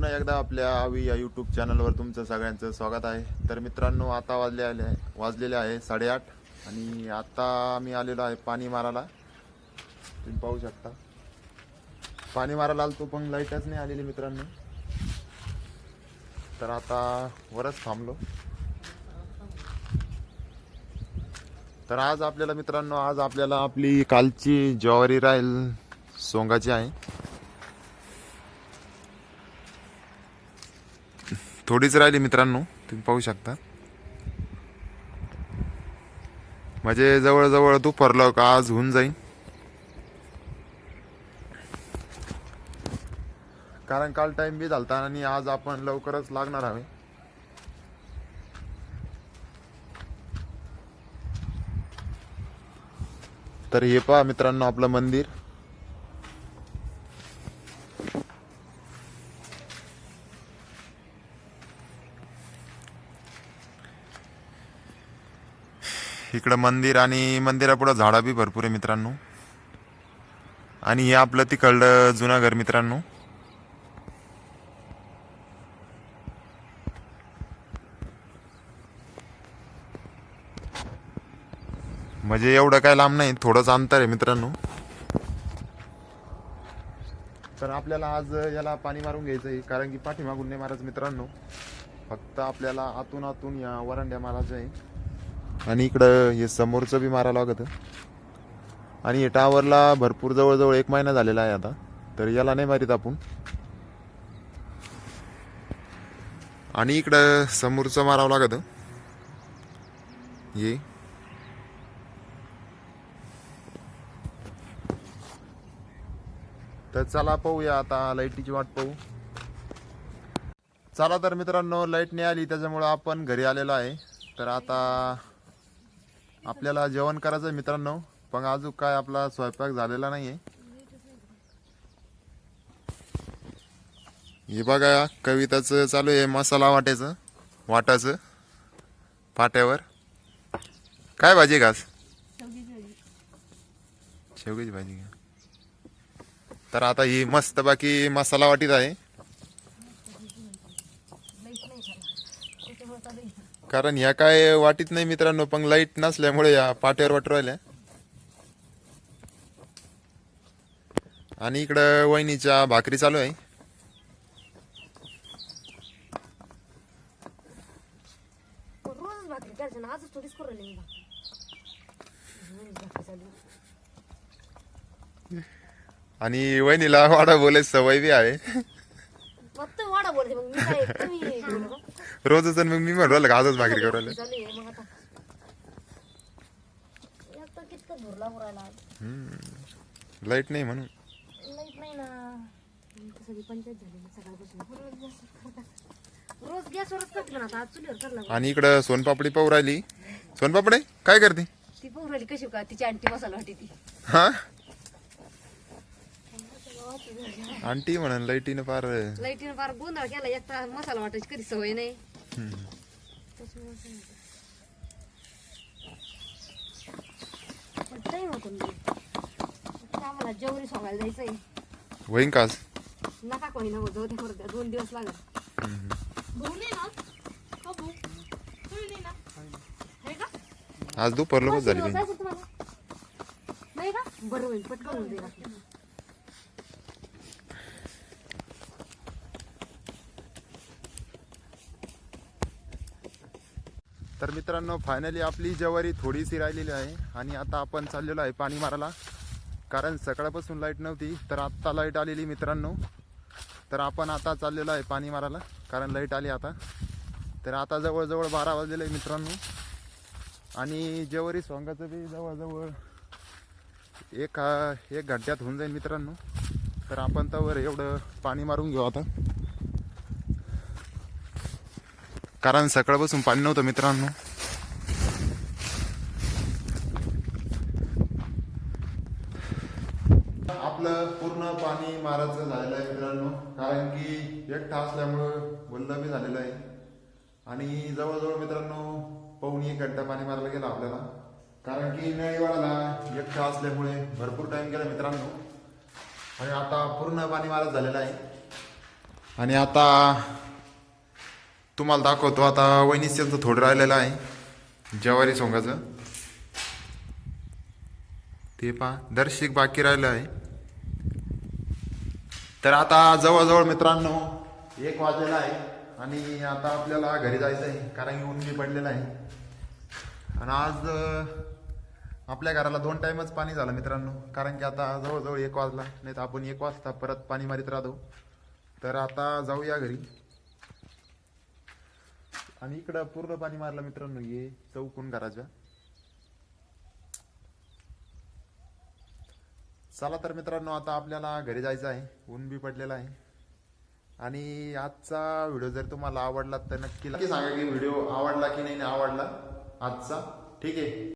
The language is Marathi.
पुन्हा एकदा आपल्या आवी या यूट्यूब चॅनलवर तुमचं सगळ्यांचं स्वागत आहे. तर मित्रांनो आता वाजले आले वाजलेले आहे साडेआठ आणि आता आम्ही आलेलो आहे पाणी मारायला. तुम्ही पाहू शकता. पाणी मारायला आलतो पण लाईटच नाही आलेली मित्रांनो. तर आता वरच थांबलो. तर आज आपल्याला मित्रांनो आज आपल्याला आपली कालची ज्वारी राहील सोंगाची आहे. थोडीच राहिली मित्रांनो तुम्ही पाहू शकता. म्हणजे जवळजवळ तू दुपारलं का आज होऊन जाईन. कारण काल टाइम बी झालता आणि आज आपण लवकरच लागणार आहे. तर हे पहा मित्रांनो आपलं मंदिर. इकडं मंदिर आणि मंदिरापुढं झाडं बी भरपूर आहे मित्रांनो. आणि हे आपलं तिकडलं जुनं घर मित्रांनो. म्हणजे एवढं काय लांब नाही थोडंच अंतर आहे मित्रांनो. तर आपल्याला आज याला पाणी मारून घ्यायचं आहे कारण की पाठीमागून नाही महाराज मित्रांनो. फक्त आपल्याला आतून आतून या वरांड्या महाराज आहे. आणि इकडं हे समोरचं बी मारावं लागत. आणि हे टावरला भरपूर जवळजवळ एक महिना झालेला आहे आता. तर याला नाही मारीत आपण. आणि इकडं समोरचं मारावं लागत. ये तर चला पाहूया आता लाईटीची वाट पाहू. चला तर मित्रांनो लाइट नाही आली त्याच्यामुळं आपण घरी आलेलो आहे. तर आता आपल्याला जेवण करायचं आहे मित्रांनो. पण अजून काय आपला स्वयंपाक झालेला नाही आहे हे बघा कविताचं चालू आहे मसाला वाटायचं वाटाचं पाट्यावर काय भाजी घास शेवगीची भाजी. घ्या तर आता ही मस्त बाकी मसाला वाटीत आहे. कारण ह्या काय वाटीत नाही मित्रांनो पण लाइट नसल्यामुळे या पाट्यावर वाटू राहिल्या. आणि इकडं वहिनीच्या भाकरी चालू आहे. आणि वहिनीला वाडा बोलायची सवय बी आहे? रोजच आणि मग मी म्हणू राहिलो का आजच भाकरी करू राहिलो? चालू आहे मग आता. एकटा कितकं भरला भरायला लाइट नाही म्हणून. लाइट नाही ना. इथं सगळी पंचायत झाली सकाळपासून. रोज गॅसवर करतात. रोज गॅसवरच करते ना आता आज चुलीवर करला आणि इकडं सोनपापडी पाहू राहिली. सोनपापडे काय करते? ती पाहू राहिली कशी का? तिची आंटी मसाला वाटी ती. हा? आंटी म्हणून लाईटीनं फार लाईटीनं फार गोंधळ केला एकटा मसाला वाटायची कधी सवय नाही. आम्हाला जेवरी सोंगायला जायचंय. होईन काच नका कोणी नको जाऊ दे बरं त्या दोन दिवस लागत का? आज दुपार लोकच झाली नाही का? बरं होईल पटकन होऊन जाईल. तर मित्रांनो फायनली आपली ज्वारी थोडीशी राहिलेली आहे आणि आता आपण चाललेलो आहे पाणी मारायला. कारण सकाळपासून लाइट नव्हती तर आत्ता लाइट आलेली मित्रांनो. तर आपण आता चाललेलो आहे पाणी मारायला कारण लाइट आली आता. तर आता जवळजवळ बारा वाजलेलं आहे मित्रांनो. आणि जवारी सोंगाचं बी जवळजवळ एक एक घंट्यात होऊन जाईल मित्रांनो. तर आपण त्यावर एवढं पाणी मारून घेऊ आता. कारण सकाळपासून पाणी नव्हतं मित्रांनो. आपलं पूर्ण पाणी मारायचं झालेलं आहे मित्रांनो. कारण की एकटा असल्यामुळं वल्ल झालेलं आहे. आणि जवळजवळ मित्रांनो पाऊण एक घंटा पाणी मारायला गेला आपल्याला. कारण की नळीवाडाला एकटा असल्यामुळे भरपूर टाइम गेला मित्रांनो. आणि आता पूर्ण पाणी मारत झालेलं आहे. आणि आता तुम्हाला दाखवतो. आता वहिनीच थोडं राहिलेलं आहे. ज्वारी सोंगाचं. ते पहा दर्शिक बाकी राहिलं आहे. तर आता जवळजवळ मित्रांनो एक वाजलेला आहे. आणि आता आपल्याला घरी जायचं आहे कारण की ऊन पडलेलं आहे. आणि आज आपल्या घराला दोन टाईमच पाणी झालं मित्रांनो. कारण की आता जवळजवळ एक वाजला नाही तर आपण एक वाजता परत पाणी मारीत राहतो. तर आता जाऊया घरी. आणि इकडं पूर्ण पाणी मारलं मित्रांनो ये चौकून घराच्या चला तर मित्रांनो आता आपल्याला घरी जायचं आहे ऊन बी पडलेलं आहे. आणि आजचा व्हिडिओ जर तुम्हाला आवडला तर नक्की नक्की सांगा की व्हिडिओ आवडला की नाही आवडला आजचा. ठीक आहे.